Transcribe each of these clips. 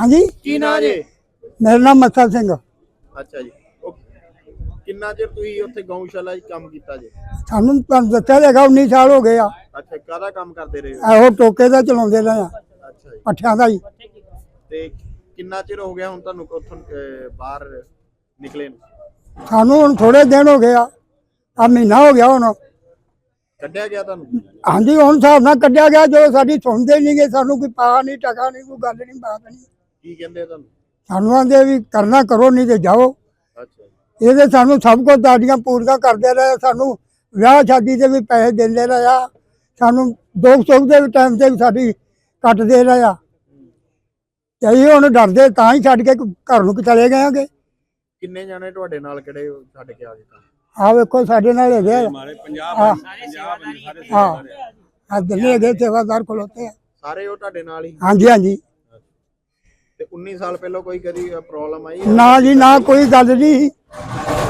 ਹਾਂਜੀ? ਕੀ ਨਾਂ ਜੀ? ਮੇਰਾ ਨਾਮ ਮੱਥਾ ਸਿੰਘ ਅੱਛਾ ਜੀ। ਉਹ ਕਿੰਨਾ ਚਿਰ ਤੁਸੀਂ ਉੱਥੇ ਗਊਸ਼ਾਲਾ 'ਚ ਕੰਮ ਕੀਤਾ ਜੀ? ਸਾਨੂੰ ਤੁਹਾਨੂੰ ਦੱਸਿਆ ਹੈਗਾ 19 ਸਾਲ ਹੋ ਗਏ ਆ। ਅੱਛਾ ਕਾਹਦਾ ਕੰਮ ਕਰਦੇ ਰਹੇ? ਹੋ? ਇਹੋ ਟੋਕੇ ਦਾ ਚਲਾਉਂਦੇ ਰਹੇ ਆ ਅੱਛਾ ਜੀ। ਪੱਠਿਆਂ ਦਾ ਹੀ। ਤੇ ਕਿੰਨਾ ਚਿਰ ਹੋ ਗਿਆ ਹੁਣ ਤੁਹਾਨੂੰ ਉੱਥੋਂ ਅਹ, ਬਾਹਰ ਨਿਕਲੇ ਨੂੰ ਸਾਨੂੰ ਹੁਣ ਥੋੜੇ ਦਿਨ ਹੋ ਗਏ ਆ ਆ ਮਹੀਨਾ ਹੋ ਗਿਆ ਹੁਣ। ਕੱਢਿਆ ਗਿਆ ਤੁਹਾਨੂੰ? ਹਾਂਜੀ ਹੁਣ ਹਿਸਾਬ ਨਾਲ ਕੱਢਿਆ ਗਿਆ ਜੋ ਸਾਡੀ ਸੁਣਦੇ ਨਹੀਂਗੇ ਸਾਨੂੰ ਕੋਈ ਪਾ ਨਹੀਂ ਟਕਾ ਨਹੀਂ ਕੋਈ ਗੱਲ ਨਹੀਂ ਬਾਤ ਨਹੀਂ ਕੀ ਕਹਿੰਦੇ ਆ ਤੁਹਾਨੂੰ? ਆਂਦੇ ਵੀ ਕਰਨਾ ਕਰੋ ਨਹੀਂ ਤੇ ਜਾਓ। ਅੱਛਾ ਇਹਦੇ ਸਾਨੂੰ ਸਭ ਕੁਝ ਦਾੜੀਆਂ ਪੂਰੀਆਂ ਕਰਦੇ ਰਹੇ ਸਾਨੂੰ ਵਿਆਹ ਸ਼ਾਦੀ ਦੇ ਵੀ ਪੈਸੇ ਦਿੰਦੇ ਰਹੇ ਆ। ਸਾਨੂੰ ਦੁੱਖ ਸੁੱਖ ਦੇ ਵੀ ਟਾਈਮ ਤੇ ਵੀ ਸਾਡੀ ਕੱਟਦੇ ਰਹੇ ਆ। ਤੇ ਅਸੀਂ ਹੁਣ ਡਰਦੇ ਤਾਂ ਹੀ ਛੱਡ ਕੇ ਘਰ ਨੂੰ ਚਲੇ ਗਏ ਆਗੇ। ਕਿੰਨੇ ਜਾਣੇ ਤੁਹਾਡੇ ਨਾਲ ਕਿਹੜੇ ਛੱਡ ਕੇ ਆ ਗਏ ਤਾਂ ਆ ਵੇਖੋ ਸਾਡੇ ਨਾਲ ਹੈਗੇ ਆ। ਮਾਰੇ 50 ਸਾਰੇ ਹਾਂ। ਆ ਦਿੱਲੀ ਹੈਗੇ ਸੇਵਾਦਾਰ ਖਲੋਤੇ ਸਾਰੇ ਉਹ ਤੁਹਾਡੇ ਨਾਲ ਹੀ? ਹਾਂਜੀ ਹਾਂਜੀ। 19 ਸਾਲ ਪਹਿਲਾਂ ਕੋਈ ਕਦੀ ਪ੍ਰੋਬਲਮ ਆਈ ਹੈ? ਨਾ ਜੀ ਨਾ ਕੋਈ ਗੱਲ ਨਹੀਂ।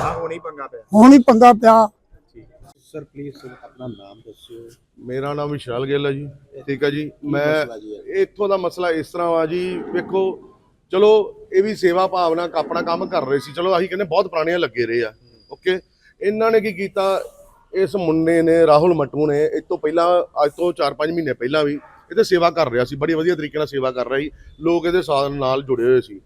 ਹਾਂ ਹੁਣ ਹੀ ਪੰਗਾ ਪਿਆ? ਹੁਣ ਹੀ ਪੰਗਾ ਪਿਆ। ਸਰ ਪਲੀਜ਼ ਆਪਣਾ ਨਾਮ ਦੱਸਿਓ। ਮੇਰਾ ਨਾਮ ਵਿਸ਼ਾਲ ਗਿੱਲ ਹੈ ਜੀ। ਠੀਕ ਹੈ ਜੀ। ਮੈਂ ਮਸਲਾ ਇੱਥੋਂ ਦਾ ਮਸਲਾ ਇਸ ਤਰ੍ਹਾਂ ਆ ਜੀ ਵੇਖੋ ਚਲੋ ਇਹ ਵੀ ਸੇਵਾ ਭਾਵਨਾ ਨਾਲ ਆਪਣਾ ਕੰਮ ਕਰ ਰਹੇ ਸੀ। ਚਲੋ ਅਸੀਂ ਕਹਿੰਦੇ ਬਹੁਤ ਪੁਰਾਣੇ ਲੱਗੇ ਰਹੇ ਆ। ਓਕੇ ਇਹਨਾਂ ਨੇ ਕੀ ਕੀਤਾ? ਇਸ ਮੁੰਡੇ ਨੇ ਰਾਹੁਲ ਮਟੂ ਨੇ ਇਸ ਪਹਿਲਾਂ ਅੱਜ ਤੋਂ 4-5 ਮਹੀਨੇ ਪਹਿਲਾਂ ਵੀ ਇਹਦੇ ਸੇਵਾ ਕਰ ਰਿਹਾ ਸੀ, ਬੜੀ ਵਧੀਆ ਤਰੀਕੇ ਨਾਲ ਸੇਵਾ ਕਰ ਰਿਹਾ ਸੀ, ਲੋਕ ਇਹਦੇ ਸਾਥ ਨਾਲ ਜੁੜੇ ਹੋਏ ਸੀ।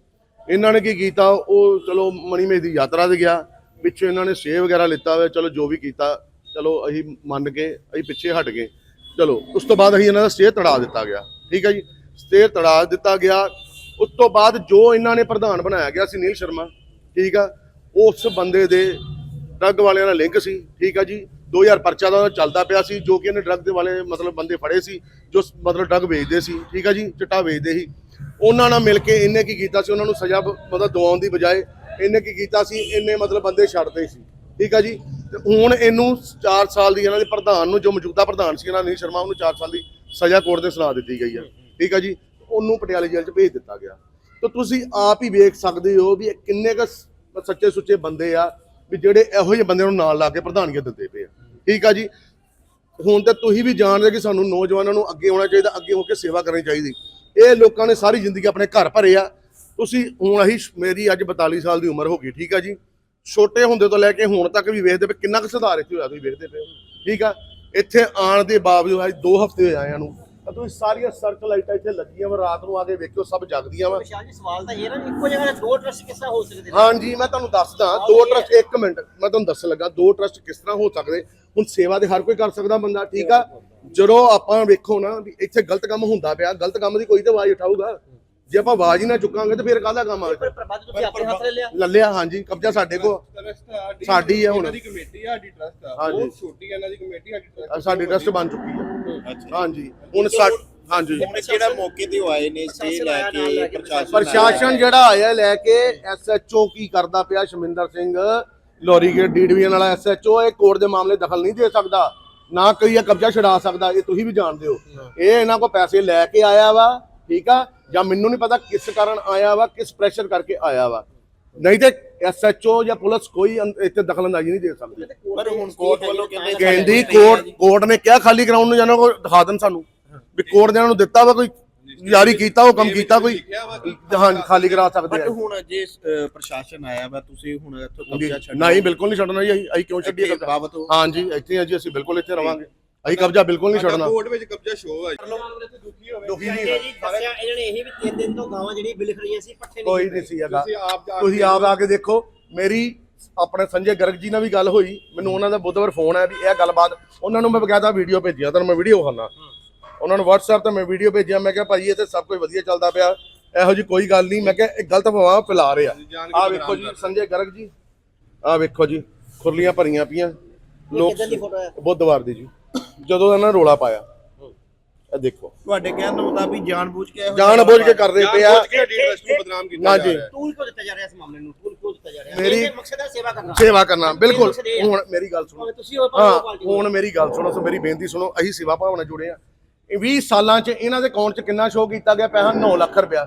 ਇਹਨਾਂ ਨੇ ਕੀ ਕੀਤਾ, ਉਹ ਚਲੋ ਮਣੀਮੇ ਦੀ ਯਾਤਰਾ ਤੇ ਗਿਆ, ਪਿੱਛੇ ਇਹਨਾਂ ਨੇ ਸੇਵ ਵਗੈਰਾ ਲਿੱਤਾ ਹੋਇਆ, ਚਲੋ ਜੋ ਵੀ ਕੀਤਾ, ਚਲੋ ਅਸੀਂ ਮੰਨ ਕੇ, ਅਸੀਂ ਪਿੱਛੇ ਹਟ ਗਏ। ਚਲੋ, ਉਸ ਤੋਂ ਬਾਅਦ ਅਸੀਂ ਇਹਨਾਂ ਦਾ ਸਟੇ ਤੜਾ ਦਿੱਤਾ ਗਿਆ, ਠੀਕ ਹੈ ਜੀ? ਸਟੇ ਤੜਾ ਦਿੱਤਾ ਗਿਆ, ਉਸ ਤੋਂ ਬਾਅਦ ਜੋ ਇਹਨਾਂ ਨੇ ਪ੍ਰਧਾਨ ਬਣਾਇਆ ਗਿਆ ਸੀ ਨੀਲ ਸ਼ਰਮਾ, ਠੀਕ ਆ, ਉਸ ਬੰਦੇ ਦੇ ਡਰੱਗ ਵਾਲਿਆਂ ਨਾਲ ਲਿੰਕ ਸੀ, ਠੀਕ ਆ ਜੀ? 2000 ਪਰਚਾ ਦਾ ਉਹਦਾ ਚੱਲਦਾ ਪਿਆ ਸੀ, ਜੋ ਕਿ ਇਹਨੇ ਡਰੱਗ ਦੇ ਵਾਲੇ ਮਤਲਬ ਬੰਦੇ ਫੜੇ ਸੀ ਜੋ ਮਤਲਬ ਡਰੱਗ ਵੇਚਦੇ ਸੀ, ਠੀਕ ਆ ਜੀ, ਚਿੱਟਾ ਵੇਚਦੇ ਸੀ। ਉਹਨਾਂ ਨਾਲ ਮਿਲ ਕੇ ਇਹਨੇ ਕੀ ਕੀਤਾ ਸੀ, ਉਹਨਾਂ ਨੂੰ ਸਜ਼ਾ ਮਤਲਬ ਦਵਾਉਣ ਦੀ ਬਜਾਏ ਇਹਨੇ ਕੀ ਕੀਤਾ ਸੀ ਇਹਨੇ ਮਤਲਬ ਬੰਦੇ ਛੱਡਦੇ ਸੀ, ਠੀਕ ਆ ਜੀ। ਤੇ ਹੁਣ ਇਹਨੂੰ 4 ਸਾਲ ਦੀ ਇਹਨਾਂ ਦੇ ਪ੍ਰਧਾਨ ਨੂੰ, ਜੋ ਮੌਜੂਦਾ ਪ੍ਰਧਾਨ ਸੀ, ਇਹਨਾਂ ਨੀਲ ਸ਼ਰਮਾ, ਉਹਨੂੰ 4 ਸਾਲ ਦੀ ਸਜ਼ਾ ਕੋਰਟ ਦੇ ਸੁਣਾ ਦਿੱਤੀ ਗਈ ਆ, ਠੀਕ ਆ ਜੀ। ਉਹਨੂੰ ਪਟਿਆਲੇ ਜੇਲ੍ਹ 'ਚ ਭੇਜ ਦਿੱਤਾ ਗਿਆ। ਤਾਂ ਤੁਸੀਂ ਆਪ ਹੀ ਵੇਖ ਸਕਦੇ ਹੋ ਵੀ ਇਹ ਕਿੰਨੇ ਕ ਸੱਚੇ ਸੁੱਚੇ ਬੰਦੇ ਆ, ਵੀ ਜਿਹੜੇ ਇਹੋ ਜਿਹੇ ਬੰਦਿਆਂ ਨੂੰ ਨਾਲ ਲਾ ਕੇ ਪ੍ਰਧਾਨਗੀ ਦਿੰਦੇ ਪਏ ਆ, ਠੀਕ ਆ ਜੀ। ਹੁਣ ਤੇ ਤੁਸੀਂ ਵੀ ਜਾਣਦੇ ਕਿ ਸਾਨੂੰ ਨੌਜਵਾਨਾਂ ਨੂੰ ਅੱਗੇ ਆਉਣਾ ਚਾਹੀਦਾ ਅੱਗੇ ਹੋ ਕੇ ਸੇਵਾ ਕਰਨੀ ਚਾਹੀਦੀ। ਇਹ ਲੋਕਾਂ ਨੇ ਸਾਰੀ ਜ਼ਿੰਦਗੀ ਆਪਣੇ ਘਰ ਭਰੇ ਆ। ਤੁਸੀਂ ਹੁਣ ਅਸੀਂ ਮੇਰੀ ਅੱਜ 42 ਸਾਲ ਦੀ ਉਮਰ ਹੋ ਗਈ ਠੀਕ ਆ ਜੀ। ਛੋਟੇ ਹੁੰਦੇ ਤੋਂ ਲੈ ਕੇ ਹੁਣ ਤੱਕ ਵੀ ਵੇਖਦੇ ਪਏ ਕਿੰਨਾ ਕੁ ਸੁਧਾਰ ਇੱਥੇ ਹੋਇਆ ਤੁਸੀਂ ਵੇਖਦੇ ਪਏ ਠੀਕ ਆ। ਇੱਥੇ ਆਉਣ ਦੇ ਬਾਵਜੂਦ ਅੱਜ 2 ਹਫ਼ਤੇ ਹੋਏ ਆਇਆਂ ਨੂੰ ਤਾਂ ਤੁਸੀਂ ਸਾਰੀਆਂ ਸਰਕਲ ਲਾਈਟਾਂ ਇੱਥੇ ਲੱਗੀਆਂ ਵਾ ਰਾਤ ਨੂੰ ਆ ਕੇ ਵੇਖਿਓ ਸਭ ਜਗਦੀਆਂ ਵਾ। ਵਿਸ਼ਾਲ ਜੀ ਸਵਾਲ ਤਾਂ ਇਹ ਨਾ ਇੱਕੋ ਜਗ੍ਹਾ ਤੇ ਦੋ ਟਰਸਟ ਕਿਸ ਤਰ੍ਹਾਂ ਹੋ ਸਕਦੇ ਨੇ? ਹਾਂਜੀ ਮੈਂ ਤੁਹਾਨੂੰ ਦੱਸਦਾ ਦੋ ਟਰਸਟ ਇੱਕ ਮਿੰਟ ਮੈਂ ਤੁਹਾਨੂੰ ਦੱਸਣ ਲੱਗਾ ਦੋ ਟਰਸਟ ਕਿਸ ਤਰ੍ਹਾਂ ਹੋ ਸਕਦੇ? ਹੁਣ ਸੇਵਾ ਤੇ ਹਰ ਕੋਈ ਕਰ ਸਕਦਾ ਬੰਦਾ ਠੀਕ ਆ? ਜਦੋਂ ਆਪਾਂ ਵੇਖੋ ਨਾ ਵੀ ਇੱਥੇ ਗਲਤ ਕੰਮ ਹੁੰਦਾ ਪਿਆ ਗਲਤ ਕੰਮ ਦੀ ਕੋਈ ਤਾਂ ਆਵਾਜ਼ ਉਠਾਊਗਾ। ਜੇ ਆਪਾਂ ਆਵਾਜ਼ ਹੀ ਨਾ ਚੁੱਕਾਂਗੇ ਤਾਂ ਫਿਰ ਕਾਹਦਾ ਕੰਮ ਆ ਪਰ ਪ੍ਰਬੰਧ ਤੁਸੀਂ ਆਪਣੇ ਹੱਥ ਲੈ ਲਿਆ। ਲੱਲਿਆ ਹਾਂਜੀ ਕਬਜ਼ਾ ਸਾਡੇ ਕੋ ਸਾਡੀ ਹੈ ਹੁਣ। ਦੀ ਕਮੇਟੀ ਆ ਸਾਡੀ ਟਰਸਟ ਆ। ਹਾਂਜੀ। ਉਹ ਛੋਟੀ ਆ ਇਹਨਾਂ ਦੀ ਕਮੇਟੀ ਸਾਡੀ trust ਸਾਡੀ ਟਰਸਟ ਬਣ ਚੁੱਕੀ ਹੈ ਹਾਂਜੀ ਹੁਣ ਹਾਂਜੀ। ਹੁਣ ਕਿਹੜਾ ਮੌਕੇ ਤੇ ਆਏ ਨੇ ਸਟੇ ਲੈ ਕੇ ਪ੍ਰਸ਼ਾਸਨ ਪ੍ਰਸ਼ਾਸਨ ਜਿਹੜਾ ਆਇਆ ਲੈ ਕੇ ਐਸਐਚਓ ਕੀ ਕਰਦਾ ਪਿਆ ਸ਼ਮਿੰਦਰ ਸਿੰਘ। ਲੋਰੀਗੇਟ ਡੀ ਡਿਵੀਜ਼ਨ ਵਾਲਾ ਐਸਐਚਓ ਇਹ ਕੋਰਟ ਦੇ ਮਾਮਲੇ ਦਖਲ ਨਹੀਂ ਦੇ ਸਕਦਾ ਨਾ ਕੋਈ ਇਹ ਕਬਜ਼ਾ ਛਡਾ ਸਕਦਾ ਇਹ ਤੁਸੀਂ ਵੀ ਜਾਣਦੇ ਹੋ। ਇਹ ਇਹਨਾਂ ਕੋ ਪੈਸੇ ਲੈ ਕੇ ਆਇਆ ਵਾ ਠੀਕ ਆ? ਜਾਂ ਮੈਨੂੰ ਨਹੀਂ ਪਤਾ ਕਿਸ ਕਾਰਨ ਆਇਆ ਵਾ ਕਿਸ ਪ੍ਰੈਸ਼ਰ ਕਰਕੇ ਆਇਆ ਵਾ। ਨਹੀਂ ਤੇ ਐਸਐਚਓ ਜਾਂ ਪੁਲਿਸ ਕੋਈ ਇੱਥੇ ਦਖਲ ਅੰਦਾਜ਼ੀ ਨਹੀਂ ਦੇ ਸਕਦੀ। ਪਰ ਹੁਣ ਕੋਰਟ ਵੱਲੋਂ ਕਹਿੰਦੇ ਕਹਿੰਦੀ ਕੋਰਟ ਕੋਰਟ ਨੇ ਕਿਹਾ ਖਾਲੀ ਗਰਾਊਂਡ ਨੂੰ ਜਾਣਾ ਕੋ ਦਿਖਾ ਦੇਣ ਸਾਨੂੰ। ਵੀ ਕੋਰਟ ਨੇ ਇਹਨਾਂ ਨੂੰ ਦਿੱਤਾ ਵਾ ਕੋਈ ਜਾਰੀ ਕੀਤਾ ਉਹ ਕੰਮ ਕੀਤਾ ਕੋਈ? ਹਾਂਜੀ ਖਾਲੀ ਕਰਾ ਸਕਦੇ ਬਟ ਆ ਹੁਣ ਜੇ ਅ, ਪ੍ਰਸ਼ਾਸਨ ਆਇਆ ਵਾ ਤੁਸੀਂ ਹੁਣ ਇੱਥੋਂ ਕਬਜ਼ਾ ਛੱਡ। ਨਹੀਂ ਬਿਲਕੁਲ ਨਹੀਂ ਛੱਡਣਾ ਜੀ ਅਸੀਂ ਅਸੀਂ ਕਿਉਂ ਛੱਡੀਏ ਕਬਜ਼ਾ? ਬਾਬਤ ਹੋ। ਹਾਂਜੀ ਇੱਥੇ ਹਾਂ ਜੀ ਅਸੀਂ ਬਿਲਕੁਲ ਇੱਥੇ ਰਵਾਂਗੇ। ਅਸੀਂ ਕਬਜ਼ਾ ਬਿਲਕੁਲ ਨਹੀਂ ਛੱਡਣਾ। ਕੋਰਟ ਵਿੱਚ ਕਬਜ਼ਾ ਸ਼ੋ ਆ ਦੁਖੀ ਹੋਵੇ। ਦੁਖੀ ਨਹੀਂ ਜੀ ਦੱਸਿਆ ਇਹਨਾਂ ਨੇ ਇਹ ਵੀ ਤਿੰਨ ਦਿਨ ਤੋਂ ਗਾਵਾਂ ਜਿਹੜੀਆਂ ਬਿਲਖ ਰਹੀਆਂ ਸੀ ਪੱਠੇ ਨਹੀਂ ਕੋਈ ਨਹੀਂ ਸੀ ਹੈਗਾ। ਤੁਸੀਂ ਆਪ ਜਾ ਤੁਸੀਂ ਆਪ ਆ ਕੇ ਦੇਖੋ। ਮੇਰੀ ਆਪਣੇ ਸੰਜੇ ਗਰਗ ਜੀ ਨਾਲ ਵੀ ਗੱਲ ਹੋਈ। ਮੈਨੂੰ ਉਹਨਾਂ ਦਾ ਬੁੱਧਵਾਰ ਫੋਨ ਆਇਆ ਵੀ ਇਹ ਗੱਲਬਾਤ ਉਹਨਾਂ ਨੂੰ ਮੈਂ ਬਕਾਇਦਾ ਵੀਡੀਓ ਭੇਜਿਆ ਤੁਹਾਨੂੰ ਮੈਂ ਵੀਡੀਓ ਖਾਣਾ ਉਹਨਾਂ ਨੂੰ WhatsApp ਤੇ ਮੈਂ ਵੀਡੀਓ ਭੇਜਿਆ ਮੈਂ ਕਿਹਾ ਭਾਈ ਇੱਥੇ ਸਭ ਕੁਝ ਵਧੀਆ ਚੱਲਦਾ ਪਿਆ ਇਹੋ ਜੀ ਕੋਈ ਗੱਲ ਨਹੀਂ ਮੈਂ ਕਿਹਾ ਇਹ ਗਲਤ ਫਵਾਹ ਫੈਲਾ ਰਹੇ। ਆ ਆ ਵੇਖੋ ਜੀ ਸੰਜੇ ਗਰਗ ਜੀ। ਆ ਵੇਖੋ ਜੀ ਖੁਰਲੀਆਂ ਭਰੀਆਂ ਪੀਆਂ ਲੋਕ? ਬੁੱਧਵਾਰ ਦੀ ਜੀ। ਜਦੋਂ ਇਹਨਾਂ ਨੇ ਰੋਲਾ ਪਾਇਆ। ਇਹ ਦੇਖੋ। ਤੁਹਾਡੇ ਕਹਿਣ ਦਾ ਮੁਤਾਬਿਕ ਜਾਣਬੁੱਝ ਕੇ ਇਹੋ ਜਾਣ ਬੁੱਝ ਕੇ ਕਰਦੇ ਪਿਆ ਜਾਣ ਬੁੱਝ ਕੇ ਸਾਡੀ ਟਰਸਟ ਨੂੰ ਬਦਨਾਮ ਕੀਤਾ ਨਾ ਜਾ ਜੀ ਰਿਹਾ ਹੈ। ਟੂਲ ਕਿਉਂ ਦਿੱਤਾ ਜਾ ਰਿਹਾ ਇਸ ਮਾਮਲੇ ਨੂੰ? ਟੂਲ ਕਿਉਂ ਦਿੱਤਾ ਜਾ ਰਿਹਾ? ਮੇਰੀ- ਮਕਸਦ ਹੈ ਸੇਵਾ ਕਰਨਾ। ਸੇਵਾ ਕਰਨਾ। ਬਿਲਕੁਲ। ਹੁਣ ਮੇਰੀ ਗੱਲ ਸੁਣੋ। ਤੁਸੀਂ ਹੁਣ ਮੇਰੀ ਗੱਲ ਸੁਣੋ ਸੋ ਮੇਰੀ ਬੇਨਤੀ ਸੁਣੋ ਅਸੀਂ ਸੇਵਾ ਭਾਵਨਾ ਜੁੜੇ ਆ। 20 ਸਾਲਾਂ 'ਚ ਇਹਨਾਂ ਦੇ ਅਕਾਊਂਟ 'ਚ ਕਿੰਨਾ ਸ਼ੋਅ ਕੀਤਾ ਗਿਆ? ਪੈਸਾ 9 ਲੱਖ ਰੁਪਇਆ।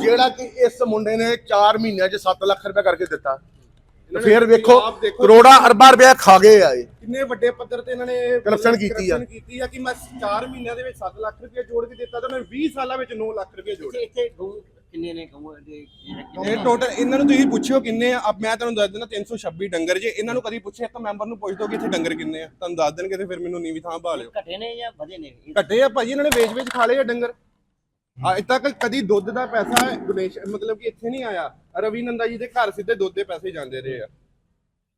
ਜਿਹੜਾ ਕਿ ਇਸ ਮੁੰਡੇ ਨੇ 4 ਮਹੀਨਿਆਂ 'ਚ 7 ਲੱਖ ਰੁਪਇਆ ਕਰਕੇ ਦਿੱਤਾ। ਫਿਰ ਵੇਖੋ ਕਰੋੜਾ ਅਰਬਾਂ ਰੁਪਇਆ ਖਾ ਗਏ ਆ ਇਹ। ਕਿੰਨੇ ਵੱਡੇ ਪੱਧਰ ਤੇ ਇਹਨਾਂ ਨੇ Corruption ਕੀਤੀ ਆ। ਕੀਤੀ ਆ ਕਿ ਮੈਂ 4 ਮਹੀਨਿਆਂ ਦੇ ਵਿੱਚ 7 ਲੱਖ ਰੁਪਏ ਜੋੜ ਕੇ ਦਿੱਤਾ ਤਾਂ ਮੈਂ 20 ਸਾਲਾਂ ਵਿੱਚ 9 ਲੱਖ ਰੁਪਏ ਜੋੜੇ ਇੱਥੇ ਇੱਥੇ ਗਊ ਕਿੰਨੇ ਨੇ ਇਹ ਟੋਟਲ ਇਹਨਾਂ ਨੂੰ ਤੁਸੀਂ ਪੁੱਛਿਓ ਕਿੰਨੇ ਆ। ਅਬ ਮੈਂ ਤੁਹਾਨੂੰ ਦੱਸ ਦਿੰਦਾ 326 ਡੰਗਰ ਜੇ। ਇਹਨਾਂ ਨੂੰ ਕਦੀ ਪੁੱਛਿਆ? ਤਾਂ ਮੈਂਬਰ ਨੂੰ ਪੁੱਛ ਦੋ ਕਿ ਇੱਥੇ ਡੰਗਰ ਕਿੰਨੇ ਆ। ਤੁਹਾਨੂੰ ਦੱਸ ਦੇਣਗੇ ਤੇ ਫਿਰ ਮੈਨੂੰ ਨੀਵੀਂ ਥਾਂ ਪਾ ਲਿਓ ਘਟੇ ਨੇ ਜਾਂ ਵਧੇ ਨੇ? ਘੱਟੇ ਆ ਭਾਜੀ ਇਹਨਾਂ ਨੇ ਵੇਚ ਵੇਚ ਖਾ ਲਏ ਆ ਡੰਗਰ। ਅੱਜ ਤੱਕ ਕਦੀ ਦੁੱਧ ਦਾ ਪੈਸਾ ਗਣੇਸ਼ ਮਤਲਬ ਕਿ ਇੱਥੇ ਨਹੀਂ ਆਇਆ। ਰਵੀ ਨੰਦਾ ਜੀ ਦੇ ਘਰ ਸਿੱਧੇ ਦੁੱਧ ਦੇ ਪੈਸੇ ਜਾਂਦੇ ਰਹੇ ਆ।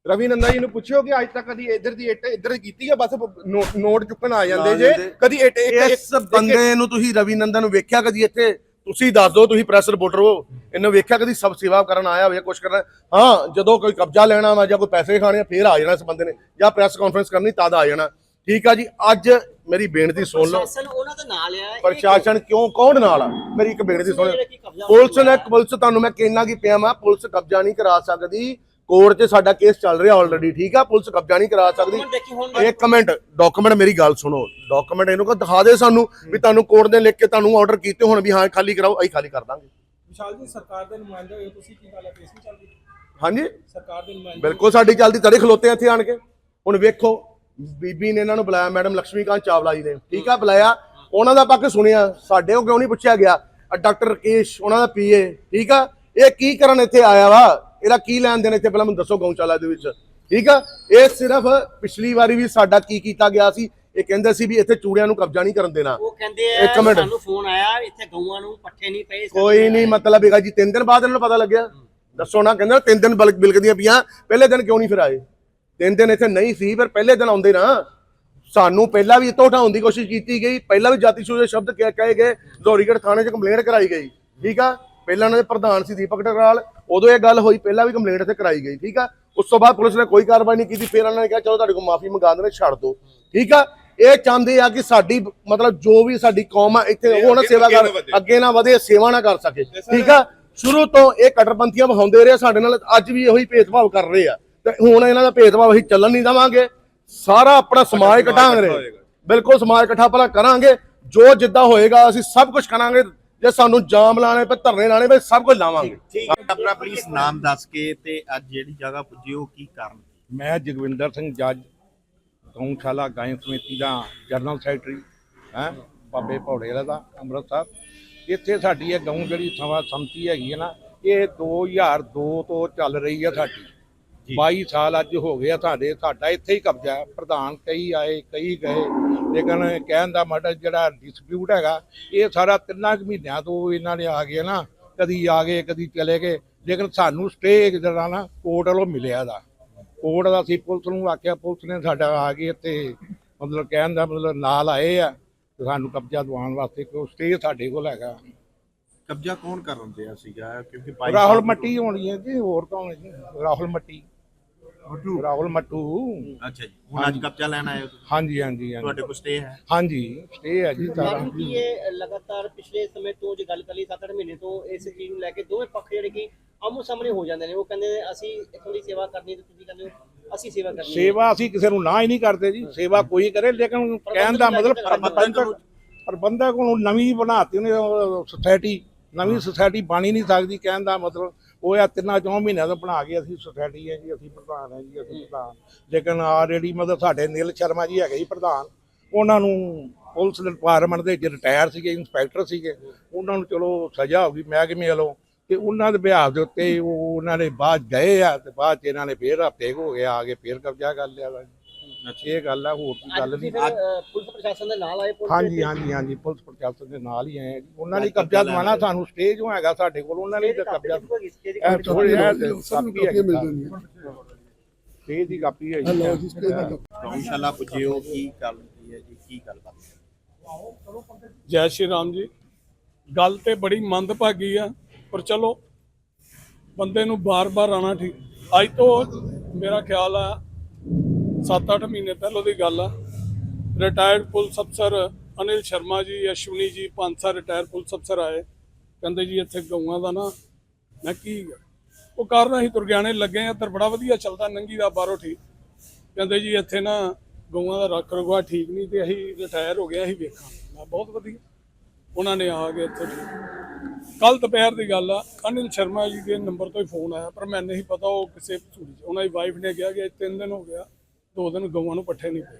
ਰਵੀ ਨੰਦਾ ਜੀ ਨੂੰ ਪੁੱਛਿਓ ਕਿ ਅੱਜ ਤੱਕ ਕਦੀ ਇੱਧਰ ਦੀ ਇੱਟ ਇੱਧਰ ਕੀਤੀ ਆ? ਬਸ ਨੋਟ ਚੁੱਕਣ ਆ ਜਾਂਦੇ ਜੇ। ਕਦੀ ਇੱਟ ਇੱਕ ਇਸ ਬੰਦੇ ਨੂੰ ਤੁਸੀਂ ਰਵੀ ਨੰਦਨ ਨੂੰ ਵੇਖਿਆ ਕਦੀ ਇੱਥੇ? ਤੁਸੀਂ ਦੱਸ ਦਿਓ ਤੁਸੀਂ ਪ੍ਰੈਸ ਰਿਪੋਰਟਰ ਹੋ। ਇਹਨੂੰ ਵੇਖਿਆ ਕਦੀ ਸਭ ਸੇਵਾ ਕਰਨ ਆਇਆ ਹੋਵੇ ਕੁਝ ਕਰਨਾ? ਹਾਂ ਜਦੋਂ ਕੋਈ ਕਬਜ਼ਾ ਲੈਣਾ ਵਾ ਜਾਂ ਕੋਈ ਪੈਸੇ ਖਾਣੇ ਆ, ਫੇਰ ਆ ਜਾਣਾ ਇਸ ਬੰਦੇ ਨੇ। ਜਾਂ ਪ੍ਰੈਸ ਕਾਨਫਰੰਸ ਕਰਨੀ ਤਦ ਆ ਜਾਣਾ। ਠੀਕ ਆ ਜੀ ਅੱਜ ਮੇਰੀ ਬੇਨਤੀ ਸੁਣ ਲਓ। ਪ੍ਰਸ਼ਾਸਨ ਉਹਨਾਂ ਦਾ ਨਾਲ ਆ। ਇਹ ਪ੍ਰਸ਼ਾਸਨ ਕਿਉਂ ਕੌਣ ਨਾਲ ਆ? ਮੇਰੀ ਇੱਕ ਬੇਨਤੀ ਸੁਣੋ ਕਬਜ਼ਾ ਪੁਲਿਸ ਨੇ ਪੁਲਿਸ ਤੁਹਾਨੂੰ ਮੈਂ ਕਹਿਣਾ ਕੀ ਪਿਆ ਮੈਂ ਪੁਲਿਸ ਕਬਜ਼ਾ ਨਹੀਂ ਕਰਾ ਸਕਦੀ। ਕੋਰਟ 'ਚ ਸਾਡਾ ਕੇਸ ਚੱਲ ਰਿਹਾ ਆਲਰੇਡੀ ਠੀਕ ਆ? ਪੁਲਿਸ ਕਬਜ਼ਾ ਨਹੀਂ ਕਰਾ ਸਕਦੀ। ਇੱਕ ਮਿੰਟ ਡਾਕੂਮੈਂਟ ਮੇਰੀ ਗੱਲ ਸੁਣੋ। ਡਾਕੂਮੈਂਟ ਇਹਨੂੰ ਕੋ ਦਿਖਾ ਦੇ ਸਾਨੂੰ ਵੀ ਤੁਹਾਨੂੰ ਕੋਰਟ ਨੇ ਲਿਖ ਕੇ ਤੁਹਾਨੂੰ ਆਰਡਰ ਕੀਤੇ ਹੁਣ ਵੀ ਹਾਂ ਖਾਲੀ ਕਰਾਓ ਅਸੀਂ ਖਾਲੀ ਕਰ ਦਾਂਗੇ। ਵਿਸ਼ਾਲ ਜੀ ਸਰਕਾਰ ਦੇ ਨੁਮਾਇੰਦੇ ਹੋਏ ਤੁਸੀਂ ਕੀ ਗੱਲ ਹੈ? ਕੇਸ ਨਹੀਂ ਚੱਲਦੀ? ਹਾਂਜੀ? ਸਰਕਾਰ ਦੇ ਨੁਮਾਇੰਦੇ ਬਿਲਕੁਲ ਸਾਡੀ ਚੱਲਦੀ ਤੜੇ ਖਲੋਤੇ ਇੱਥੇ ਆਣ ਕੇ। ਹੁਣ ਵੇਖੋ ਬੀਬੀ ਨੇ ਇਹਨਾਂ ਨੂੰ ਬੁਲਾਇਆ ਮੈਡਮ ਲక్ష్ਮੀਕਾਂਤ ਚਾਵਲਾ ਜੀ ਨੇ। ਠੀਕ ਆ ਬੁਲਾਇਆ। ਉਹਨਾਂ ਦਾ ਪੱਖ ਸੁਣਿਆ ਸਾਡੇ ਉਹ ਕਿਉਂ ਨਹੀਂ ਪੁੱਛਿਆ ਗਿਆ। ਡਾਕਟਰ ਰਕੇਸ਼ ਉਹਨਾਂ ਦਾ ਪੀਏ ਠੀਕ ਆ? ਇਹ ਕੀ ਕਰਨ ਇੱਥੇ ਆਇਆ ਵਾ? ਇਹਦਾ ਕੀ ਲੈਣ ਦੇਣ ਇੱਥੇ? ਪਹਿਲਾਂ ਮੈਨੂੰ ਦੱਸੋ ਗਊਸ਼ਾਲਾ ਦੇ ਵਿੱਚ। ਠੀਕ ਆ? ਇਹ ਸਿਰਫ ਪਿਛਲੀ ਵਾਰੀ ਵੀ ਸਾਡਾ ਕੀ ਕੀਤਾ ਗਿਆ ਸੀ? ਇਹ ਕਹਿੰਦੇ ਸੀ ਵੀ ਇੱਥੇ ਚੂੜਿਆਂ ਨੂੰ ਕਬਜ਼ਾ ਨਹੀਂ ਕਰਨ ਦੇਣਾ। ਉਹ ਕਹਿੰਦੇ ਇੱਕ ਆ ਮਿੰਟ। ਸਾਨੂੰ ਫੋਨ ਆਇਆ ਇੱਥੇ ਗਊਆਂ ਨੂੰ ਪੱਠੇ ਨਹੀਂ ਪਏ ਕੋਈ ਨਹੀਂ ਮਤਲਬ ਹੈਗਾ ਜੀ ਤਿੰਨ ਦਿਨ ਬਾਅਦ ਇਹਨਾਂ ਨੂੰ ਪਤਾ ਲੱਗਿਆ। ਦੱਸੋ ਨਾ ਕਹਿੰਦੇ ਤਿੰਨ ਦਿਨ ਬਲਕ ਬਿਲਕਦੀਆਂ ਪਈਆਂ ਪਹਿਲੇ ਦਿਨ ਕਿਉਂ ਨਹੀਂ ਫਿਰ ਆਏ? ਤਿੰਨ ਦਿਨ ਇੱਥੇ ਨਹੀਂ ਸੀ ਫਿਰ ਪਹਿਲੇ ਦਿਨ ਆਉਂਦੇ ਨਾ। ਸਾਨੂੰ ਪਹਿਲਾਂ ਵੀ ਇੱਥੋਂ ਉਠਾਉਣ ਦੀ ਕੋਸ਼ਿਸ਼ ਕੀਤੀ ਗਈ। ਪਹਿਲਾਂ ਵੀ ਜਾਤੀ ਸੂਚਕ ਸ਼ਬਦ ਕਹਿ ਗਏ। ਜ਼ੋਰੀਗੜ੍ਹ ਥਾਣੇ 'ਚ ਕੰਪਲੇਂਟ ਕਰਾਈ ਗਈ। ਠੀਕ ਆ? ਪਹਿਲਾਂ ਉਹਨਾਂ ਦੇ ਪ੍ਰਧਾਨ ਸੀ ਦੀਪਕ ਟਕਰਾਲ ਉਦੋਂ ਇਹ ਗੱਲ ਹੋਈ ਪਹਿਲਾਂ ਵੀ ਕੰਪਲੇਂਟ ਇੱਥੇ ਕਰਾਈ ਗਈ ਠੀਕ ਆ? ਉਸ ਤੋਂ ਬਾਅਦ ਪੁਲਿਸ ਨੇ ਕੋਈ ਕਾਰਵਾਈ ਨਹੀਂ ਕੀਤੀ ਫਿਰ ਉਹਨਾਂ ਨੇ ਕਿਹਾ ਚਲੋ ਤੁਹਾਡੇ ਕੋਲ ਮਾਫੀ ਮੰਗਾ ਦਿੰਦੇ ਛੱਡ ਦਿਓ। ਠੀਕ ਆ? ਇਹ ਚਾਹੁੰਦੇ ਆ ਕਿ ਸਾਡੀ ਮਤਲਬ ਜੋ ਵੀ ਸਾਡੀ ਕੌਮ ਆ ਇੱਥੇ ਉਹ ਨਾ ਸੇਵਾ ਕਰ ਨਾ ਵਧੇ। ਅੱਗੇ ਨਾ ਵਧੇ ਸੇਵਾ ਨਾ ਕਰ ਸਕੇ ਠੀਕ ਆ? ਸ਼ੁਰੂ ਤੋਂ ਇਹ ਕਟਰਪੰਥੀਆਂ ਵਿਖਾਉਂਦੇ ਰਹੇ ਸਾਡੇ ਨਾਲ ਅੱਜ ਵੀ ਇਹੀ ਭੇਦਭਾਵ ਕਰ ਰਹੇ ਆ। ਤੇ ਹੁਣ ਇਹਨਾਂ ਦਾ ਭੇਦਭਾਵ ਅਸੀਂ ਚੱਲਣ ਨਹੀਂ ਦੇਵਾਂਗੇ। ਸਾਰਾ ਆਪਣਾ ਸਮਾਜ ਇਕੱਠਾ ਰਹੇ। ਬਿਲਕੁਲ ਸਮਾਜ ਇਕੱਠਾ ਭਲਾ ਕਰਾਂਗੇ। ਜੋ ਜਿੱਦਾਂ ਹੋਏਗਾ ਅਸੀਂ ਸਭ ਕੁਝ ਕਰਾਂਗੇ। ਜੇ ਸਾਨੂੰ ਜਾਮ ਲਾਣੇ ਪਏ ਧਰਨੇ ਲਾਣੇ ਪਏ ਸਭ ਕੁਝ ਲਾਵਾਂਗੇ। ਠੀਕ ਹੈ। ਆਪਣਾ ਪਲੀਜ਼ ਨਾਮ ਦੱਸ ਕੇ ਤੇ ਅੱਜ ਜਿਹੜੀ ਜਗ੍ਹਾ ਪੁੱਜੇ ਹੋ ਕੀ ਕਾਰਨ? ਮੈਂ ਜਗਵਿੰਦਰ ਸਿੰਘ ਜੱਜ ਗਊਸ਼ਾਲਾ ਗਾਇਨ ਸਮਿਤੀ ਦਾ ਜਨਰਲ ਸੈਕਟਰੀ ਹੈ ਬਾਬੇ ਭੌੜੇ ਵਾਲਾ ਦਾ ਅੰਮ੍ਰਿਤਸਰ। ਇੱਥੇ ਸਾਡੀ ਇਹ ਗਊ ਜਿਹੜੀ ਸਭਾ ਸੰਮਤੀ ਹੈਗੀ ਹੈ ਨਾ ਇਹ 2002 ਤੋਂ ਚੱਲ ਰਹੀ ਹੈ ਸਾਡੀ। 22 ਸਾਲ ਅੱਜ ਹੋ ਗਏ ਆ ਸਾਡੇ ਸਾਡਾ ਇੱਥੇ ਹੀ ਕਬਜ਼ਾ ਹੈ। ਪ੍ਰਧਾਨ ਕਈ ਆਏ ਕਈ ਗਏ। ਲੇਕਿਨ ਕਹਿਣ ਦਾ ਮਤਲਬ ਜਿਹੜਾ ਡਿਸਪਿਊਟ ਹੈਗਾ ਇਹ ਸਾਰਾ ਤਿੰਨਾਂ ਕੁ ਮਹੀਨਿਆਂ ਤੋਂ ਇਹਨਾਂ ਨੇ ਆ ਗਏ ਨਾ। ਕਦੀ ਆ ਗਏ ਕਦੀ ਚਲੇ ਗਏ। ਲੇਕਿਨ ਸਾਨੂੰ ਸਟੇ ਜਿਹੜਾ ਨਾ ਕੋਰਟ ਵੱਲੋਂ ਮਿਲਿਆ ਦਾ ਕੋਰਟ ਦਾ ਅਸੀਂ ਪੁਲਿਸ ਨੂੰ ਆਖਿਆ ਪੁਲਿਸ ਨੇ ਸਾਡਾ ਆ ਕੇ ਇੱਥੇ ਮਤਲਬ ਕਹਿਣ ਦਾ ਮਤਲਬ ਨਾਲ ਆਏ ਆ ਸਾਨੂੰ ਕਬਜ਼ਾ ਦਿਵਾਉਣ ਵਾਸਤੇ ਕੋਈ ਸਟੇ ਸਾਡੇ ਕੋਲ ਹੈਗਾ। ਕਬਜ਼ਾ ਕੌਣ ਕਰਨ ਦਿਆ ਸੀਗਾ? ਕਿਉਂਕਿ ਬਾਈ ਰਾਹੁਲ ਮੱਟੀ ਹੋਣੀ ਹੈ ਜੀ ਹੋਰ ਕੌਣ ਹੈ ਜੀ? ਰਾਹੁਲ ਮੱਟੀ। ਰਾਹੁਲ ਮੱਟੂ। ਅੱਛਾ ਜੀ ਹੁਣ ਅੱਜ ਕਬਜ਼ਾ ਲੈਣ ਆਏ ਹੋ ਤੁਸੀਂ? ਹਾਂਜੀ ਹਾਂਜੀ ਹਾਂਜੀ। ਤੁਹਾਡੇ ਕੋਲ ਸਟੇ ਹੈ? ਹਾਂਜੀ ਸਟੇ ਹੈ ਜੀ ਸਾਰਾ। ਕਾਰਨ ਕੀ ਇਹ ਲਗਾਤਾਰ ਪਿਛਲੇ ਸਮੇਂ ਤੋਂ ਜੇ ਗੱਲ ਕਰੀ 7-8 ਮਹੀਨੇ ਤੋਂ ਇਸ ਚੀਜ਼ ਨੂੰ ਲੈ ਕੇ ਦੋਵੇਂ ਪੱਖ ਜਿਹੜੇ ਕਿ ਆਮੋ ਸਾਹਮਣੇ ਹੋ ਜਾਂਦੇ ਨੇ। ਉਹ ਕਹਿੰਦੇ ਨੇ ਅਸੀਂ ਇੱਥੋਂ ਦੀ ਸੇਵਾ ਕਰਨੀ ਤੇ ਤੁਸੀਂ ਕਹਿੰਦੇ ਹੋ ਅਸੀਂ ਸੇਵਾ ਕਰਨੀ ਹੈ। ਸੇਵਾ ਅਸੀਂ ਕਿਸੇ ਨੂੰ ਨਾ ਹੀ ਨਹੀਂ ਕਰਦੇ ਜੀ। ਸੇਵਾ ਕੋਈ ਕਰੇ ਲੇਕਿਨ ਕਹਿਣ ਦਾ ਮਤਲਬ ਪ੍ਰਬੰਧਕ ਪ੍ਰਬੰਧਕ ਨੂੰ ਨਵੀਂ ਬਣਾਤੀ ਉਹਨੇ ਸੁਸਾਇਟੀ ਨਵੀਂ ਸੁਸਾਇਟੀ ਬਣ ਹੀ ਨਹੀਂ ਸਕਦੀ ਕਹਿਣ ਦਾ ਮਤਲਬ ਉਹ ਆ ਤਿੰਨਾਂ ਚੌਂ ਮਹੀਨਿਆਂ ਤੋਂ ਬਣਾ ਕੇ ਅਸੀਂ ਸੁਸਾਇਟੀ ਹੈ ਜੀ, ਅਸੀਂ ਪ੍ਰਧਾਨ ਹੈ ਜੀ, ਅਸੀਂ ਪ੍ਰਧਾਨ। ਲੇਕਿਨ ਆਲਰੇਡੀ ਮਤਲਬ ਸਾਡੇ ਨੀਲ ਸ਼ਰਮਾ ਜੀ ਹੈਗੇ ਜੀ ਪ੍ਰਧਾਨ, ਉਹਨਾਂ ਨੂੰ ਪੁਲਿਸ ਡਿਪਾਰਟਮੈਂਟ ਦੇ ਜਿਹੜੇ ਰਿਟਾਇਰ ਸੀਗੇ ਇੰਸਪੈਕਟਰ ਸੀਗੇ, ਉਹਨਾਂ ਨੂੰ ਚਲੋ ਸਜ਼ਾ ਹੋ ਗਈ ਮਹਿਕਮੇ ਵੱਲੋਂ ਤੇ ਉਹਨਾਂ ਦੇ ਵਿਆਹ ਦੇ ਉੱਤੇ ਉਹ ਉਹਨਾਂ ਨੇ ਬਾਅਦ ਗਏ ਆ ਤੇ ਬਾਅਦ ਚ ਇਹਨਾਂ ਨੇ ਫੇਰ ਹਫ਼ਤੇ ਹੋ ਗਿਆ ਆ ਕੇ ਫੇਰ ਕਬਜ਼ਾ ਕਰ ਲਿਆ ਇਹ ਗੱਲ ਆ ਹੋਰ ਕੋਈ ਗੱਲ ਨਹੀਂ। ਪੁਲਿਸ ਪ੍ਰਸ਼ਾਸਨ ਦੇ ਨਾਲ ਆਏ ਪੁਲਿਸ ਹਾਂਜੀ ਹਾਂਜੀ ਹਾਂਜੀ ਪੁਲਿਸ ਪ੍ਰਸ਼ਾਸਨ ਦੇ ਨਾਲ ਹੀ ਆਏ ਆ ਜੀ। ਉਹਨਾਂ ਨੇ ਕਬਜ਼ਾ ਦਵਾਣਾ ਸਾਨੂੰ ਸਟੇਜ ਹੋ ਹੈਗਾ ਸਾਡੇ ਕੋਲ ਉਹਨਾਂ ਨੇ ਕਾਪੀ ਕਬਜ਼ਾ ਕਾਪੀ ਥੋੜੀ ਮਿਲ ਜਾਂਦੀਆਂ ਸਟੇਜ ਦੀ ਕਾਪੀ ਹੈ ਜੀ। ਗਊਸ਼ਾਲਾ ਪੁੱਜੇ ਹੋ ਕੀ ਗੱਲ ਕੀ ਹੈ ਜੀ ਕੀ ਗੱਲਬਾਤ ਜੈ ਸ਼੍ਰੀ ਰਾਮ ਜੀ। ਗੱਲ ਤੇ ਬੜੀ ਮੰਦਭਾਗੀ ਆ ਪਰ ਚਲੋ ਬੰਦੇ ਨੂੰ ਬਾਰ-ਬਾਰ ਆਣਾ ਠੀਕ। ਅੱਜ ਤੋਂ ਮੇਰਾ ਖਿਆਲ ਆ 7-8 ਮਹੀਨੇ ਪਹਿਲਾਂ ਦੀ ਗੱਲ ਆ। ਰਿਟਾਇਰਡ ਪੁਲਿਸ ਅਫਸਰ ਅਨਿਲ ਸ਼ਰਮਾ ਜੀ, ਅਸ਼ਵਨੀ ਜੀ, ਪੰਜ ਸੱਤ ਰਿਟਾਇਰ ਪੁਲਿਸ ਅਫਸਰ ਆਏ। ਕਹਿੰਦੇ ਜੀ, ਇੱਥੇ ਗਊਆਂ ਦਾ ਨਾ, ਮੈਂ ਕੀ ਉਹ ਕਾਰਨ ਅਸੀਂ ਤੁਰਗਿਆਣੇ ਲੱਗੇ ਆ ਤੇ ਬੜਾ ਵਧੀਆ ਚੱਲਦਾ, ਨੰਗੀ ਦਾ ਬਾਹਰੋਂ ਠੀਕ। ਕਹਿੰਦੇ ਜੀ, ਇੱਥੇ ਨਾ ਗਊਆਂ ਦਾ ਰੱਖ ਰਖਵਾ ਠੀਕ ਨਹੀਂ ਤੇ ਅਸੀਂ ਰਿਟਾਇਰ ਹੋ ਗਿਆ ਅਸੀਂ ਵੇਖਾਂ। ਮੈਂ ਬਹੁਤ ਵਧੀਆ। ਉਹਨਾਂ ਨੇ ਆ ਕੇ ਇੱਥੇ ਕੱਲ ਦੁਪਹਿਰ ਦੀ ਗੱਲ ਆ, ਅਨਿਲ ਸ਼ਰਮਾ ਜੀ ਦੇ ਨੰਬਰ ਤੋਂ ਹੀ ਫੋਨ ਆਇਆ, ਪਰ ਮੈਨੂੰ ਨਹੀਂ ਪਤਾ ਉਹ ਕਿਸੇ ਚ ਉਹਨਾਂ ਦੀ ਵਾਈਫ ਨੇ ਕਿਹਾ ਕਿ ਤਿੰਨ ਦਿਨ ਹੋ ਗਿਆ। ਦੋ ਦਿਨ ਗਊਆਂ ਨੂੰ ਪੱਠੇ ਨਹੀਂ ਪਏ।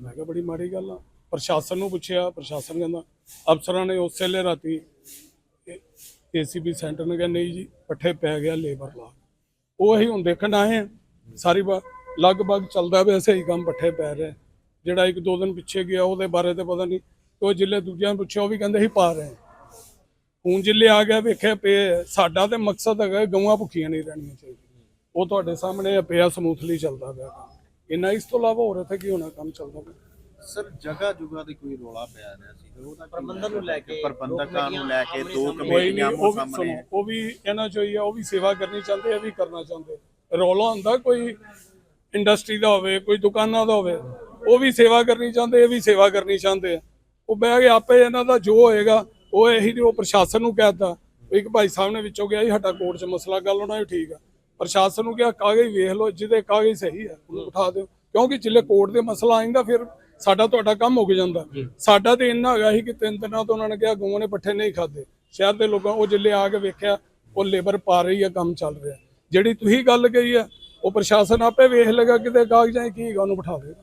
ਮੈਂ ਕਿਹਾ ਬੜੀ ਮਾੜੀ ਗੱਲ ਆ। ਪ੍ਰਸ਼ਾਸਨ ਨੂੰ ਪੁੱਛਿਆ, ਪ੍ਰਸ਼ਾਸਨ ਕਹਿੰਦਾ, ਅਫਸਰਾਂ ਨੇ ਉਸੇ ਵੇਲੇ ਰਾਤੀ ਏਸੀਬੀ ਸੈਂਟਰ ਨੇ ਕਿਹਾ, ਨਹੀਂ ਜੀ, ਪੱਠੇ ਪੈ ਗਿਆ ਲੇਬਰ ਲਾ ਉਹ ਅਸੀਂ ਹੁਣ ਦੇਖਣ ਆਏ ਹਾਂ। ਸਾਰੀ ਲਗਭਗ ਚੱਲਦਾ ਪਿਆ ਸਹੀ ਕੰਮ ਪੱਠੇ ਪੈ ਰਿਹਾ। ਜਿਹੜਾ ਇੱਕ ਦੋ ਦਿਨ ਪਿੱਛੇ ਗਿਆ, ਉਹਦੇ ਬਾਰੇ ਤੇ ਪਤਾ ਨਹੀਂ। ਉਹ ਜਿੱਲੇ ਦੂਜਿਆਂ ਨੂੰ ਪੁੱਛਿਆ, ਉਹ ਵੀ ਕਹਿੰਦੇ ਸੀ ਪਾ ਰਹੇ ਹੁਣ ਜਿੱਲੇ ਆ ਗਿਆ, ਵੇਖਿਆ ਪਏ ਸਾਡਾ ਤੇ ਮਕਸਦ ਹੈਗਾ, ਗਊਆਂ ਭੁੱਖੀਆਂ ਨਹੀਂ ਰਹਿਣੀਆਂ ਚਾਹੀਦੀਆਂ। ਉਹ ਤੁਹਾਡੇ ਸਾਹਮਣੇ ਪਿਆ ਸਮੂਥਲੀ ਚੱਲਦਾ ਪਿਆ ਕੰਮ। ਇੰਨਾ ਇਸ ਤੋਂ ਇਲਾਵਾ ਹੋਰ ਇੱਥੇ ਕੀ ਹੋਣਾ ਕੰਮ ਚੱਲਦਾ ਪਿਆ? ਸਰ ਜਗ੍ਹਾ ਜੁਗਾ ਦੀ ਕੋਈ ਰੋਲਾ ਪਿਆ ਰਿਹਾ ਸੀ। ਤੇ ਉਹਦਾ ਪ੍ਰਬੰਧਨ ਨੂੰ ਲੈ ਕੇ ਪ੍ਰਬੰਧਕਾਂ ਨੂੰ ਲੈ ਕੇ ਦੋ ਕਮੇਟੀਆਂ ਉਹ ਵੀ ਸਾਹਮਣੇ ਸੁਣੋ ਉਹ ਵੀ ਇਹਨਾਂ ਚੋਂ ਹੀ ਆ ਉਹ ਵੀ ਸੇਵਾ ਕਰਨੀ ਚਾਹੁੰਦੇ ਆ ਵੀ ਕਰਨਾ ਚਾਹੁੰਦੇ। ਰੌਲਾ ਹੁੰਦਾ ਕੋਈ ਇੰਡਸਟਰੀ ਦਾ ਹੋਵੇ ਕੋਈ ਦੁਕਾਨਾਂ ਦਾ ਹੋਵੇ ਉਹ ਵੀ ਸੇਵਾ ਕਰਨੀ ਚਾਹੁੰਦੇ ਇਹ ਵੀ ਸੇਵਾ ਕਰਨੀ ਚਾਹੁੰਦੇ ਆ। ਉਹ ਬਹਿ ਕੇ ਆਪੇ ਇਹਨਾਂ ਦਾ ਜੋ ਹੋਏਗਾ ਉਹ ਇਹੀ ਜੋ ਪ੍ਰਸ਼ਾਸਨ ਨੂੰ ਕਹਿਤਾ ਇੱਕ ਭਾਈ ਸਾਹਿਬ ਨੇ ਵਿੱਚੋਂ ਗਿਆ ਜੀ ਸਾਡਾ ਕੋਰਟ 'ਚ ਮਸਲਾ ਗੱਲ ਹੋਣਾ ਵੀ ਠੀਕ ਆ। ਪ੍ਰਸ਼ਾਸਨ ਨੂੰ ਕਿਹਾ ਕਾਗਜ਼ ਵੇਖ ਲਓ ਜਿਹਦੇ ਕਾਗਜ਼ ਸਹੀ ਆ ਉਹਨੂੰ ਉਠਾ ਦਿਓ। ਕਿਉਂਕਿ ਜਿੱਲੇ ਕੋਰਟ ਦੇ ਮਸਲਾ ਆਇੰਦਾ ਫਿਰ ਸਾਡਾ ਤੁਹਾਡਾ ਕੰਮ ਮੁੱਕ ਜਾਂਦਾ। ਸਾਡਾ ਤੇ ਇੰਨਾ ਹੈਗਾ ਸੀ ਕਿ ਤਿੰਨ ਦਿਨਾਂ ਤੋਂ ਉਹਨਾਂ ਨੇ ਕਿਹਾ ਗਊਆਂ ਨੇ ਪੱਠੇ ਨਹੀਂ ਖਾਦੇ ਸ਼ਹਿਰ ਦੇ ਲੋਕਾਂ ਉਹ ਜਿੱਲੇ ਆ ਕੇ ਵੇਖਿਆ ਉਹ ਲੇਬਰ ਪਾ ਰਹੀ ਆ ਕੰਮ ਚੱਲ ਰਿਹਾ। ਜਿਹੜੀ ਤੁਸੀਂ ਗੱਲ ਕਹੀ ਆ ਉਹ ਪ੍ਰਸ਼ਾਸਨ ਆਪੇ ਵੇਖ ਲੇਗਾ ਕਿਤੇ ਕਾਗਜ਼ਾਂ ਕੀ ਹੈਗਾ ਉਹਨੂੰ ਬਿਠਾ ਦੇਗਾ